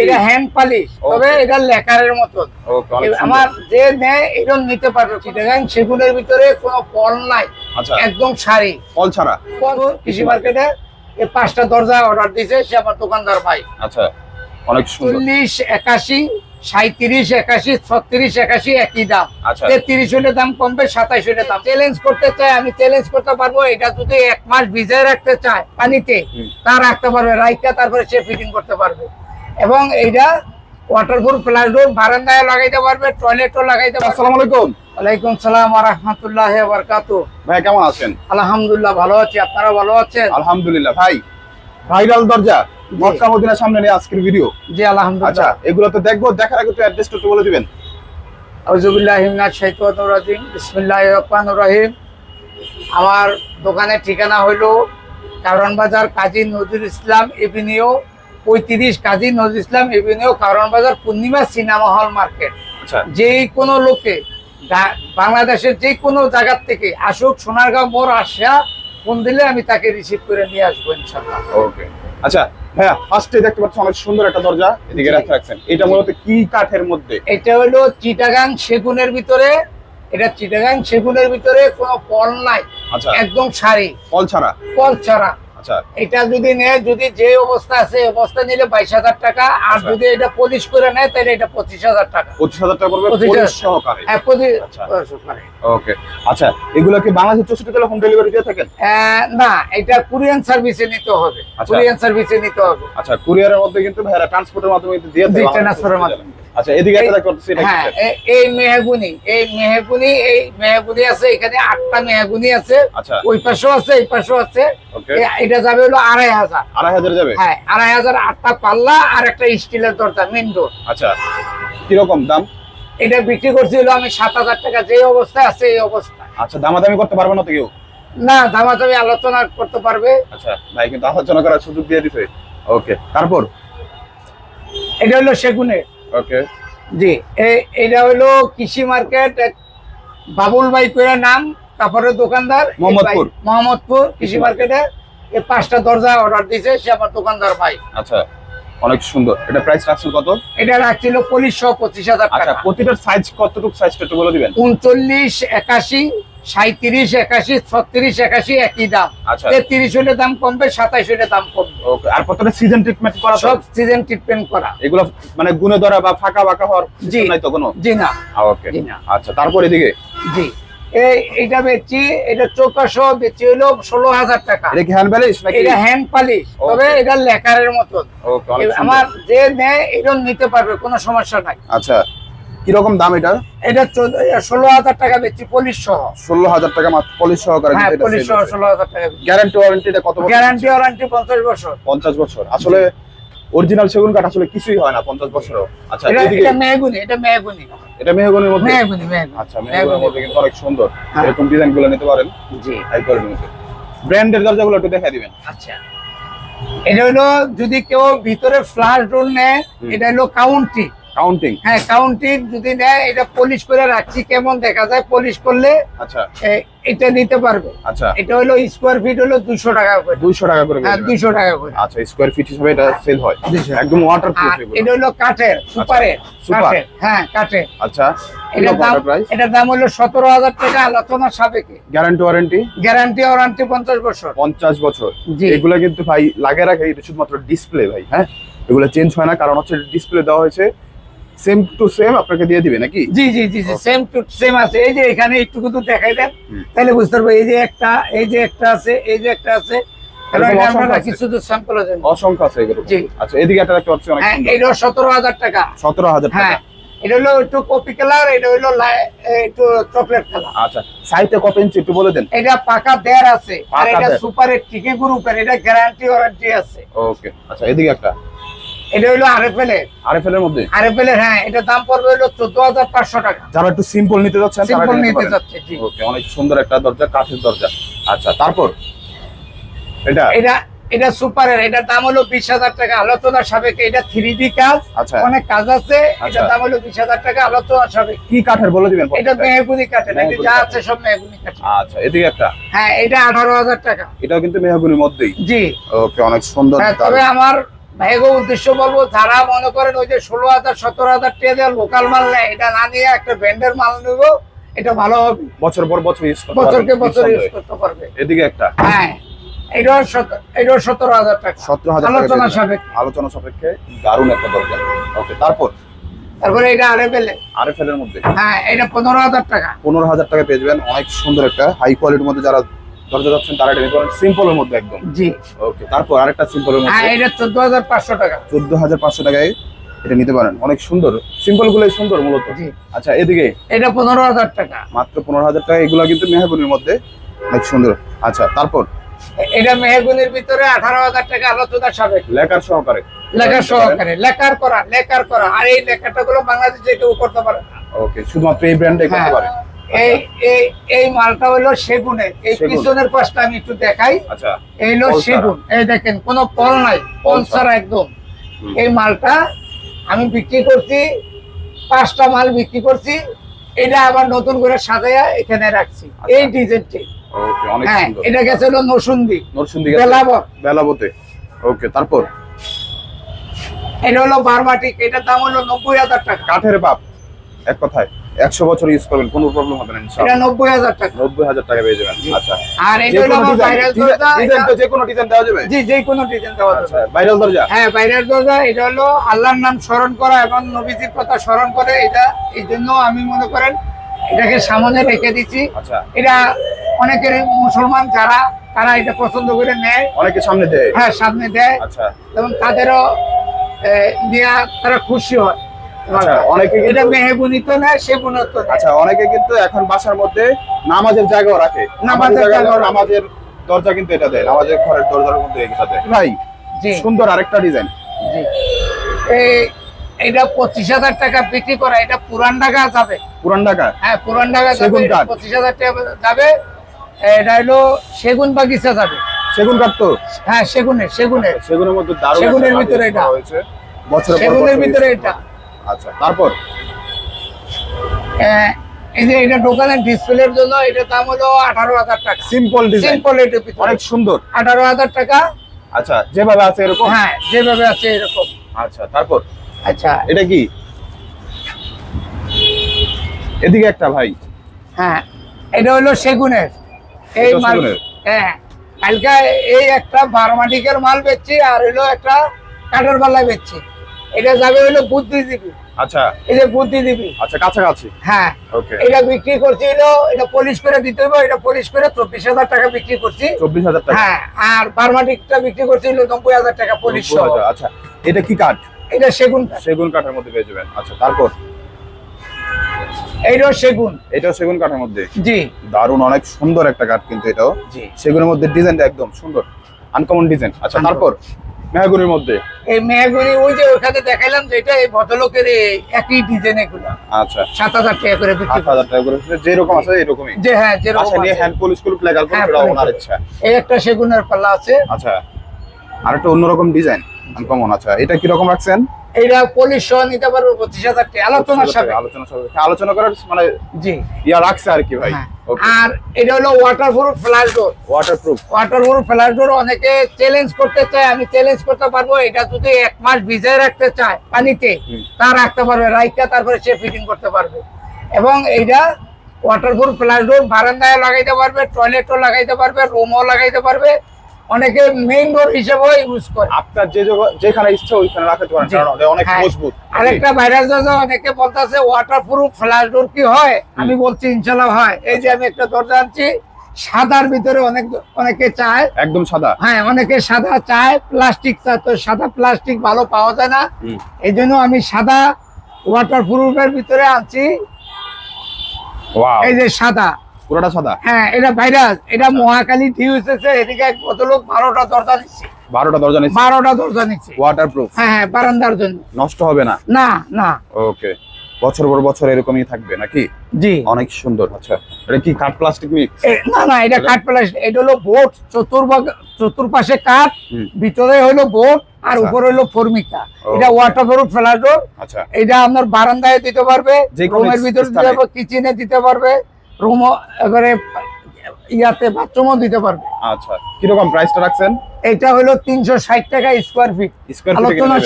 এটা hand polish তবে এটা লেকারের মতন। আমার যে নেয় এরকম নিতে পারবে। চিটাগাং সেগুলোর ভিতরে কোনো ফল নাই। আচ্ছা। একদম সারি ফল ছাড়া? কৃষি মার্কেটে এই পাঁচটা দরজা অর্ডার দিছে সে আমার দোকানদার ভাই। আচ্ছা অনেক চল্লিশ একাশি সাঁত্রিশ একাশি ছত্রিশ একাশি একই দাম। আচ্ছা। তেত্রিশ হলে দাম কমবে হলে দাম। চ্যালেঞ্জ করতে চাই আমি চ্যালেঞ্জ করতে পারব এটা যদি এক মাস ভিজায় রাখতে চায় পানিতে। তা রাখতে পারবে রাইকা তারপরে সে ফিটিং করতে পারবে। এবং এইটা ওয়াটারপ্রুফ প্লাস ডোর বারান্দায় লাগাইতে পারবে টয়লেটও লাগাইতে পারবে। আসসালামু আলাইকুম। ওয়ালাইকুম সালাম রহমতুল্লাহ বারকাতু। ভাই কেমন আছেন? আলহামদুলিল্লাহ ভালো আছি আপনারা ভালো আছেন? আলহামদুলিল্লাহ ভাই। ভাইরাল দরজা মক্কা মদিনার সামনে নিয়ে আজকের ভিডিও জি আলহামদুলিল্লাহ। আচ্ছা এগুলো তো দেখব দেখার আগে একটু অ্যাড্রেসটা একটু বলে দিবেন। আউজুবিল্লাহ হিমনাথ শাইতানুর রাজিম বিসমিল্লাহ রহমানুর রহিম। আমার দোকানের ঠিকানা হইল কারণ বাজার কাজী নজরুল ইসলাম এভিনিউ পঁয়ত্রিশ কাজী নজরুল ইসলাম এভিনিউ কারণ বাজার পূর্ণিমা সিনেমা হল মার্কেট। আচ্ছা। যে কোনো লোকে বাংলাদেশের যে কোনো জায়গার থেকে আসুক সোনারগাঁও মোড় আসা ফোন দিলে আমি তাকে রিসিভ করে নিয়ে আসব ইনশাল্লাহ ওকে। আচ্ছা ভাইয়া ফার্স্টে দেখতে পাচ্ছি অনেক সুন্দর একটা দরজা এদিকে। রাখছেন। এটা মূলত কি কাঠের মধ্যে? এটা হলো চিটাগাং সেগুনের ভিতরে এটা চিটাগাং সেগুনের ভিতরে কোনো নাই। আচ্ছা। একদম সারি। ফল ছাড়া? ফল ছাড়া। আচ্ছা। এটা যদি নেয় যদি যে অবস্থা আছে অবস্থা নিলে বাইশ হাজার টাকা। আর আচ্ছা। যদি এটা পলিশ করে নেয় তাহলে এটা পঁচিশ হাজার টাকা। পঁচিশ হাজার টাকা পড়বে পঁচিশ সহকারে। হ্যাঁ, পঁচিশ- আচ্ছা। মানে, ওকে। আচ্ছা এগুলো কি বাংলাদেশের চৌষট্টি জেলা হোম ডেলিভারি দিয়ে থাকেন? না এটা কুরিয়ান সার্ভিসে নিতে হবে। আচ্ছা। কুরিয়ান সার্ভিসে নিতে হবে। আচ্ছা কুরিয়ারের মধ্যে কিন্তু ভাইরা ট্রান্সপোর্টের মাধ্যমে দিয়ে ট্রান্সপোর্টের মাধ্যমে। আচ্ছা এদিকে একটা দেখতে পাচ্ছি এটা হ্যাঁ? এই মেহগুনি এই মেহগুনি এই মেহগুনি আছে এখানে আটটা মেহগুনি আছে। আচ্ছা। ওই পাশেও আছে এই পাশেও আছে। এটা যাবে হলো আড়াই হাজার। আড়াই হাজার যাবে? হ্যাঁ আড়াই হাজার আটটা পাল্লা আর একটা স্টিলের দরজা মেন ডোর আচ্ছা কীরকম দাম? এটা বিক্রি করছিল আমি সাত হাজার টাকা যে অবস্থায় আছে এই অবস্থা আচ্ছা দামাদামি করতে পারবে না তো কেউ? না দামাদামি আলোচনা করতে পারবে। আচ্ছা ভাই কিন্তু আলোচনা করার সুযোগ দিয়ে দিছে। ওকে তারপর? এটা হলো সেগুনের। ওকে জি এটা হলো কৃষি মার্কেট বাবুল ভাই করে নাম কাপড়ের দোকানদার মোহাম্মদপুর। মোহাম্মদপুর কৃষি মার্কেটে। এই পাঁচটা দরজা অর্ডার দিয়েছে সে আমার দোকানদার ভাই। আচ্ছা অনেক সুন্দর। এটা প্রাইস রাখছেন কত? এটা রাখছিল পঁচিশ পঁচিশ হাজার আচ্ছা টাকা। প্রতিটার সাইজ কতটুকু সাইজটা একটু বলে দিবেন? উনচল্লিশ একাশি সাঁত্রিশ একাশি ছত্রিশ একাশি একই দাম। আচ্ছা। তেত্রিশ হলে দাম কমবে সাতাইশ হলে দাম কমবে। ওকে আর প্রত্যেকটা সিজন ট্রিটমেন্ট করা সব সিজন ট্রিটমেন্ট করা। এগুলো মানে গুনে ধরা বা ফাঁকা বাঁকা হওয়ার জি। নাই তো কোনো? জি না। ওকে। জি না। আচ্ছা তারপর এদিকে? জি। এই এটা বেচছি এটা চৌকা সহ বেচছি হলো ষোলো হাজার টাকা। এটা হ্যান্ড নাকি? এটা হ্যান্ড পালিশ তবে এটা লেকারের মতন। আমার যে নেয় এরকম নিতে পারবে কোনো সমস্যা নাই। আচ্ছা। কীরকম দাম এটা এটা ষোলো হাজার টাকা বেচছি পলিশ সহ। ষোলো হাজার টাকা মাত্র পলিশ হ্যাঁ পলিশ সহ ষোলো হাজার টাকা গ্যারান্টি কত গ্যারান্টি ওয়ারান্টি পঞ্চাশ বছর। পঞ্চাশ বছর। আসলে অরিজিনাল সেগুন কাঠ আসলে কিছুই হয় না পঞ্চাশ বছরও। আচ্ছা এটা মেহগুনি এটা মেহগুনি। এটা মেহগনির মধ্যে? মেহগুনি আচ্ছা মেহগনির মধ্যে কিন্তু অনেক সুন্দর। হ্যাঁ। এরকম ডিজাইনগুলো নিতে পারেন। জি। হাই কোয়ালিটির মধ্যে ব্র্যান্ডের দরজাগুলো একটু দেখা দিবেন। আচ্ছা। এটা হলো যদি কেউ ভিতরে ফ্লাশ ডোর নেয় এটা হলো কাউন্টি কাউন্টিং হ্যাঁ কাউন্টি যদি নেয় এটা পলিশ করে রাখছি। কেমন দেখা যায় পলিশ করলে আচ্ছা। এটা নিতে পারবে। আচ্ছা। এটা হলো স্কোয়ার ফিট হলো দুশো টাকা করে। টাকা করে হ্যাঁ টাকা করে। আচ্ছা স্কোয়ার ফিট হিসেবে এটা সেল হয়। একদম ওয়াটার প্রুফ এটা হলো কাঠের সুপারের সুপার। হ্যাঁ কাঠের। আচ্ছা এটার দাম এটার হলো টাকা আলোচনা সাবেকে গ্যারান্টি ওয়ারেন্টি গ্যারান্টি ওয়ারান্টি পঞ্চাশ বছর। পঞ্চাশ বছর। জি। এগুলো কিন্তু ভাই লাগে রাখে এটা শুধুমাত্র ডিসপ্লে ভাই হ্যাঁ? এগুলো চেঞ্জ হয় না কারণ হচ্ছে ডিসপ্লে দেওয়া হয়েছে সেম টু সেম আপনাকে দিয়ে দিবে নাকি? জি জি জি জি সেম টু সেম আছে। এই যে এখানে একটু কিন্তু দেখাই দেন তাহলে বুঝতে পারব এই যে একটা এই যে একটা আছে এই যে একটা আছে অসংখ্য আছে? আচ্ছা এদিকে একটা দেখতে পাচ্ছি অনেক হ্যাঁ এটা সতেরো হাজার টাকা। সতেরো হাজার হ্যাঁ টাকা এটা হলো একটু কপি কালার এটা হলো একটু চকলেট কালার আচ্ছা সাইজটা কত ইঞ্চি একটু বলে দেন? এটা পাকা দেড় আছে আর এটা সুপারের টিকে গ্রুপের এটা গ্যারান্টি ওয়ারেন্টি আছে। ওকে আচ্ছা এদিকে একটা। এটা হলো আরএফএল এর। আরএফএল এর মধ্যে? আরএফএল এর হ্যাঁ এটা দাম পড়বে হলো চোদ্দ হাজার পাঁচশো টাকা। যারা একটু সিম্পল নিতে যাচ্ছেন সিম্পল নিতে যাচ্ছে জি। ওকে অনেক সুন্দর একটা দরজা কাঠের দরজা। আচ্ছা তারপর? এটা? এটা এটা সুপারের এটার দাম হলো বিশ হাজার টাকা। আলোচনা সাবেকে এটা থ্রি ডি কাজ আচ্ছা। অনেক কাজ আছে। আচ্ছা। এটার দাম হলো বিশ হাজার টাকা আলোচনা সাবেক কি কাঠের বলে দিবেন এটা? মেহগুনি কাঠের এটা যা আছে সব মেহগুনি কাঠের। আচ্ছা এদিকে একটা। হ্যাঁ এটা আঠারো হাজার টাকা। এটাও কিন্তু মেহগুনির মধ্যেই। জি। ওকে অনেক সুন্দর হ্যাঁ তবে আমার ভাইগো উদ্দেশ্য বলব যারা মনে করেন ওই যে ষোলো হাজার সতেরো হাজার লোকাল মাল নেয় এটা না নিয়ে একটা ব্র্যান্ডের মাল নেব এটা ভালো হবে। বছর পর বছর ইউজ করতে বছরকে বছর ইউজ করতে পারবে। এদিকে একটা। হ্যাঁ এটাও সত- এটাও সতেরো হাজার টাকা। সতেরো হাজার আলোচনা সাপেক্ষে। আলোচনা সাপেক্ষে দারুণ একটা ওকে তারপর? তারপরে এটা আরএফএল এর মধ্যে? হ্যাঁ এটা পনেরো হাজার টাকা। পনেরো হাজার টাকা পেয়ে যাবেন। অনেক সুন্দর একটা হাই কোয়ালিটির মধ্যে যারা দরজা যাচ্ছেন তারা এটা নিতে পারেন সিম্পলের মধ্যে একদম। জি। ওকে তারপর আরেকটা সিম্পলের হ্যাঁ এটা চোদ্দ হাজার পাঁচশো টাকা। চোদ্দ হাজার পাঁচশো টাকায় এটা নিতে পারেন। অনেক সুন্দর। সিম্পল গুলোই সুন্দর মূলত। জি। আচ্ছা এদিকে? এটা পনেরো হাজার টাকা। মাত্র পনেরো হাজার টাকা। এগুলো কিন্তু মেহাগুনির মধ্যে। অনেক সুন্দর। আচ্ছা তারপর? এটা মেহগুনির ভিতরে আঠারো হাজার টাকা আলোচনা সাবেক লেকার সহকারে। লেখার সহকারে। লেখার করা লেখার করা। আর এই লেখাটা গুলো বাংলাদেশে কেউ করতে পারে না। ওকে শুধুমাত্র এই ব্র্যান্ডে করতে হ্যাঁ। পারে। এই এই এই মালটা হলো সেগুনের এই পিছনের পাশটা আমি একটু দেখাই। আচ্ছা। এই হলো সেগুন। এই দেখেন কোনো পল নাই পল ছাড়া। ছাড়া একদম এই মালটা আমি বিক্রি করছি পাঁচটা মাল বিক্রি করছি এটা আবার নতুন করে সাজাইয়া এখানে রাখছি। আচ্ছা। এই ডিজাইনটি। হ্যাঁ এটা গেছে হলো নসুন্দি নরসিংদী বেলাবর বেলাবতে। ওকে তারপর? এটা হলো বারমাটিক। এটার দাম হলো নব্বই হাজার টাকা। কাঠের বাপ এক কথায়। একশো বছর ইউজ করবেন কোনো প্রবলেম হবে না নব্বই হাজার টাকা। নব্বই হাজার টাকা পেয়ে যাবেন। আচ্ছা। আর এটা যে কোনো ডিজাইন দেওয়া যাবে? জি যে কোনো ডিজাইন দেওয়া যাবে। আচ্ছা ভাইরাল দরজা? হ্যাঁ বাইরের দরজা এটা হলো আল্লাহর নাম স্মরণ করা এবং নবীজির কথা স্মরণ করে এটা এই জন্য আমি মনে করেন এটাকে সামনে রেখে দিচ্ছি। আচ্ছা। এটা অনেকের মুসলমান যারা তারা এটা পছন্দ করে নেয়। অনেকে সামনে দেয়? হ্যাঁ সামনে দেয়। আচ্ছা। এবং তাদেরও দেওয়া তারা খুশি হয়। অনেকে এটা আচ্ছা অনেকে কিন্তু এখন বাসার মধ্যে নামাজের জায়গাও রাখে। নামাজের নামাজের জায়গা নামাজের দরজা কিন্তু এটা দেয় নামাজের ঘরের দরজার মধ্যে এটা দেয় ভাই সুন্দর আরেকটা ডিজাইন। জি। এই এটা পঁচিশ হাজার টাকা বিক্রি করা এটা পুরান টাকা যাবে। পুরান ঢাকা? হ্যাঁ পুরান টাকা যাবে সেগুন পঁচিশ হাজার টাকা যাবে। এটা হলো সেগুন বাগিচা যাবে। সেগুন কাঠ তো? হ্যাঁ সেগুনের সেগুনের। সেগুনের মধ্যে সেগুনের ভিতরে এটা। হয়েছে। বছরের সেগুনের ভিতরে এটা। আচ্ছা তারপর? আহ, এই যে এটা দোকানের ডিসপ্লের জন্য এটা দাম হলো আঠারো হাজার টাকা। সিম্পল অনেক সুন্দর। আঠারো হাজার টাকা। আচ্ছা যেভাবে আছে এরকম? হ্যাঁ যেভাবে আছে এরকম। আচ্ছা তারপর? আচ্ছা। এটা কি? এদিকে একটা ভাই। হ্যাঁ এটা হলো সেগুনের। এই মাল হ্যাঁ কালকে এই একটা বারমাটিকের মাল বেচছি আর হলো একটা কাঠের পাল্লা বেচছি। এটা যাবে হলো বুদ্ধিজীবী। আচ্ছা। এই যে বুদ্ধিজীবী। আচ্ছা কাছাকাছি। হ্যাঁ। ওকে এটা বিক্রি করছি হলো এটা পলিশ করে দিতে হবে এটা পলিশ করে চব্বিশ হাজার টাকা বিক্রি করছি। চব্বিশ হাজার টাকা। হ্যাঁ আর বারমাটিকটা বিক্রি করছি হলো নব্বই হাজার টাকা পলিশ সহ। আচ্ছা। এটা কি কাঠ? এটা সেগুন। সেগুন কাঠের মধ্যে পেয়ে যাবেন। আচ্ছা তারপর? এইটাও সেগুন। এটাও সেগুন কাঠের মধ্যে? জি। দারুণ অনেক সুন্দর একটা কাঠ কিন্তু এটাও। জি। সেগুনের মধ্যে ডিজাইনটা একদম সুন্দর। আনকমন ডিজাইন আচ্ছা তারপর? মেহাগুনির মধ্যে? এই মেহগুনি ওই যে ওখানে দেখাইলাম যে এটা এই ভদ্রলোকের একই ডিজাইন এগুলো। আচ্ছা। সাত হাজার টাকা করে বিক্রি আট হাজার টাকা করে যেরকম আছে এরকমই? যে হ্যাঁ যেরকম আচ্ছা নিয়ে হ্যান্ড পুলিশ করে লেগাল করে ওনার ইচ্ছা। এই একটা সেগুনের পাল্লা আছে। আচ্ছা। আর একটা অন্যরকম ডিজাইন আনকমন আচ্ছা। এটা কি রকম রাখছেন? এইটা পলিশ সহ নিতে পারব পঁচিশ হাজার টাকা। আলোচনার সাথে আলোচনা সাপেক্ষে। আলোচনা করার মানে জি। ইয়া রাখছে আর কি ভাই। হ্যাঁ। আর এটা হলো waterproof flush door waterproof waterproof flush door অনেকে চ্যালেঞ্জ করতে চায় আমি চ্যালেঞ্জ করতে পারব এটা যদি এক মাস ভিজায় রাখতে চায় পানিতে। তা রাখতে পারবে রাইটটা তারপরে সে ফিটিং করতে পারবে। এবং এইটা ওয়াটারপ্রুফ ফ্ল্যাশ ডোর বারান্দায় লাগাইতে পারবে টয়লেটও লাগাইতে পারবে রুমও লাগাইতে পারবে অনেকে মেইন ডোর হিসেবেও ইউজ করে। আপনার যে যেখানে ইচ্ছা ওইখানে রাখতে পারেন কারণ অনেক হ্যাঁ। মজবুত। আরেকটা ভাইরাস দরজা অনেকে বলতেছে ওয়াটার প্রুফ ফ্ল্যাশ ডোর কি হয়? আমি বলছি ইনশাল্লাহ হয়। এই যে আমি একটা দরজা আনছি সাদার ভিতরে অনেক অনেকে চায়। একদম সাদা। হ্যাঁ অনেকে সাদা চায় প্লাস্টিক চায়। তো সাদা প্লাস্টিক ভালো পাওয়া যায় না। এই জন্য আমি সাদা ওয়াটার প্রুফের ভিতরে আনছি। এই যে সাদা। পুরোটা সাদা? হ্যাঁ এটা ভাইরাস এটা মহাকালী ঢিউ এসেছে এদিকে এক ভদ্রলোক বারোটা দরজা বারোটা দরজা নিচ্ছে? বারোটা দরজা নিচ্ছে। হ্যাঁ হ্যাঁ বারান্দার জন্য। নষ্ট হবে না? না না। ওকে। বছর পর বছর এরকমই থাকবে নাকি? জি। অনেক সুন্দর আচ্ছা। এটা কি কাঠ প্লাস্টিক মিক্স না না এটা কাঠ প্লাস্টিক এটা হলো বোট চতুর্ভাগ চতুর্পাশে কাঠ ভিতরে হলো বোট আর আচ্ছা। উপরে হলো ফর্মিকা। এটা ওয়াটার প্রুফ আচ্ছা। এটা আপনার বারান্দায় দিতে পারবে রুমের ভিতরে দিতে পারবে কিচেনে দিতে পারবে। রুম এবারে ইয়াতে বাথরুমও দিতে পারবে। আচ্ছা কীরকম প্রাইসটা রাখছেন? এটা হলো তিনশো ষাট টাকা স্কোয়ার ফিট স্কোয়ার আলোচনা